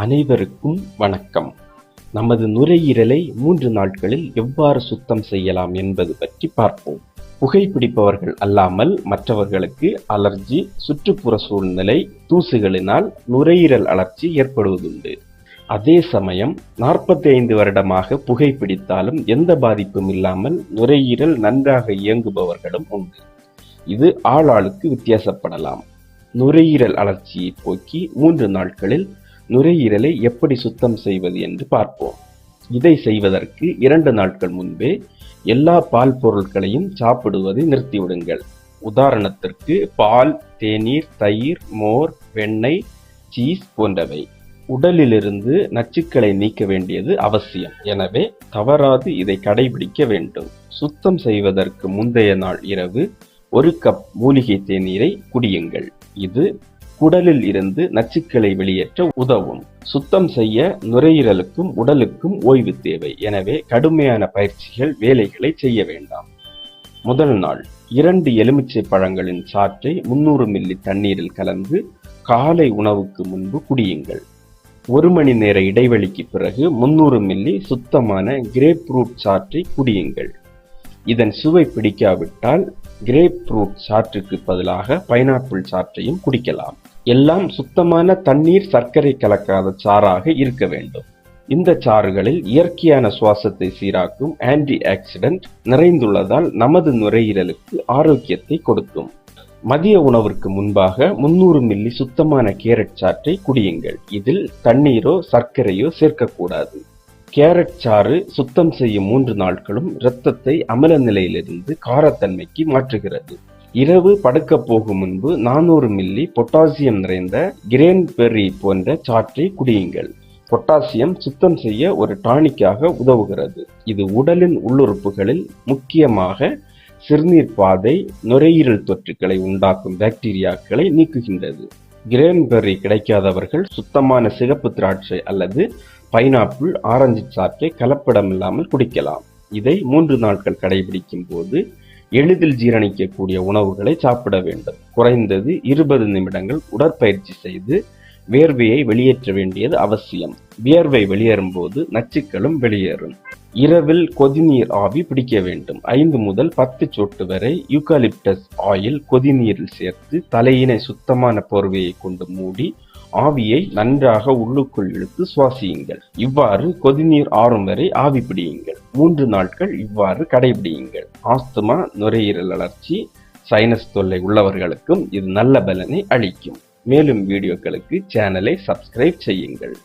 அனைவருக்கும் வணக்கம். நமது நுரையீரலை மூன்று நாட்களில் எவ்வாறு சுத்தம் செய்யலாம் என்பது பற்றி பார்ப்போம். புகைப்பிடிப்பவர்கள் அல்லாமல் மற்றவர்களுக்கு அலர்ஜி சுற்றுப்புற சூழ்நிலை தூசுகளினால் நுரையீரல் அலர்ச்சி ஏற்படுவதுண்டு. அதே சமயம் 45 வருடமாக புகைப்பிடித்தாலும் எந்த பாதிப்பும் இல்லாமல் நுரையீரல் நன்றாக இயங்குபவர்களும் உண்டு. இது ஆளாளுக்கு வித்தியாசப்படலாம். நுரையீரல் அழற்சியை போக்கி மூன்று நாட்களில் நுரையீரலை எப்படி சுத்தம் செய்வது என்று பார்ப்போம். இதை செய்வதற்கு இரண்டு நாட்கள் முன்பே எல்லா பால் பொருட்களையும் சாப்பிடுவதை நிறுத்திவிடுங்கள். உதாரணத்திற்கு பால் தேநீர் தயிர் மோர் வெண்ணெய் சீஸ் போன்றவை. உடலிலிருந்து நச்சுக்களை நீக்க வேண்டியது அவசியம். எனவே தவறாது இதை கடைபிடிக்க வேண்டும். சுத்தம் செய்வதற்கு முந்தைய நாள் இரவு ஒரு கப் மூலிகை தேநீரை குடியுங்கள். இது குடலில் இருந்து நச்சுக்களை வெளியேற்ற உதவும். சுத்தம் செய்ய நுரையீரலுக்கும் உடலுக்கும் ஓய்வு தேவை. எனவே கடுமையான பயிற்சிகள் வேலைகளை செய்ய வேண்டாம். முதல் நாள் இரண்டு எலுமிச்சை பழங்களின் சாற்றை முன்னூறு மில்லி தண்ணீரில் கலந்து காலை உணவுக்கு முன்பு குடியுங்கள். ஒரு மணி நேர இடைவெளிக்கு பிறகு முன்னூறு மில்லி சுத்தமான கிரேப் ஃப்ரூட் சாற்றை குடியுங்கள். இதன் சுவை பிடிக்காவிட்டால் கிரேப் ஃப்ரூட் சாற்றுக்கு பதிலாக பைனாப்பிள் சாற்றையும் குடிக்கலாம். எல்லாம் சுத்தமான தண்ணீர் சர்க்கரை கலக்காத சாறாக இருக்க வேண்டும். இந்த சாறுகளில் இயற்கையான சுவாசத்தை சீராக்கும் ஆன்டி ஆக்சிடென்ட் நிறைந்துள்ளதால் நமது நுரையீரலுக்கு ஆரோக்கியத்தை கொடுக்கும். மதிய உணவிற்கு முன்பாக முன்னூறு மில்லி சுத்தமான கேரட் சாற்றை குடியுங்கள். இதில் தண்ணீரோ சர்க்கரையோ சேர்க்கக்கூடாது. கேரட் சாறு சுத்தம் செய்யும் மூன்று நாட்களும் இரத்தத்தை அமல நிலையிலிருந்து காரத்தன்மைக்கு மாற்றுகிறது. இரவு படுக்க போகும் முன்பு நானூறு மில்லி பொட்டாசியம் நிறைந்த கிரேன்பெர்ரி போன்ற சாற்றை குடியுங்கள். பொட்டாசியம் சுத்தம் செய்ய ஒரு டானிக்காக உதவுகிறது. இது உடலின் உள்ளுறுப்புகளில் முக்கியமாக சிறுநீர் பாதை நுரையீரல் தொற்றுக்களை உண்டாக்கும் பாக்டீரியாக்களை நீக்குகின்றது. கிரேன்பெர்ரி கிடைக்காதவர்கள் சுத்தமான சிகப்பு திராட்சை அல்லது பைனாப்பிள் ஆரஞ்சு சாற்றை கலப்படமில்லாமல் குடிக்கலாம். இதை மூன்று நாட்கள் கடைபிடிக்கும் போது எளிதில் ஜீரணிக்கக்கூடிய உணவுகளை சாப்பிட வேண்டும். குறைந்தது இருபது நிமிடங்கள் உடற்பயிற்சி செய்து வேர்வையை வெளியேற்ற வேண்டியது அவசியம். வியர்வை வெளியேறும் போது நச்சுக்களும் வெளியேறும். இரவில் கொதிநீர் ஆவி பிடிக்க வேண்டும். ஐந்து முதல் பத்து சொட்டு வரை யூகாலிப்டஸ் ஆயில் கொதிநீரில் சேர்த்து தலையினை சுத்தமான போர்வையை கொண்டு மூடி ஆவியை நன்றாக உள்ளுக்குள் இழுத்து சுவாசியுங்கள். இவ்வாறு கொதிநீர் ஆறும் வரை ஆவி பிடியுங்கள். மூன்று நாட்கள் இவ்வாறு கடைபிடியுங்கள். ஆஸ்துமா நுரையீரல் அழற்சி சைனஸ் தொல்லை உள்ளவர்களுக்கும் இது நல்ல பலனை அளிக்கும். மேலும் வீடியோக்களுக்கு சேனலை சப்ஸ்கிரைப் செய்யுங்கள்.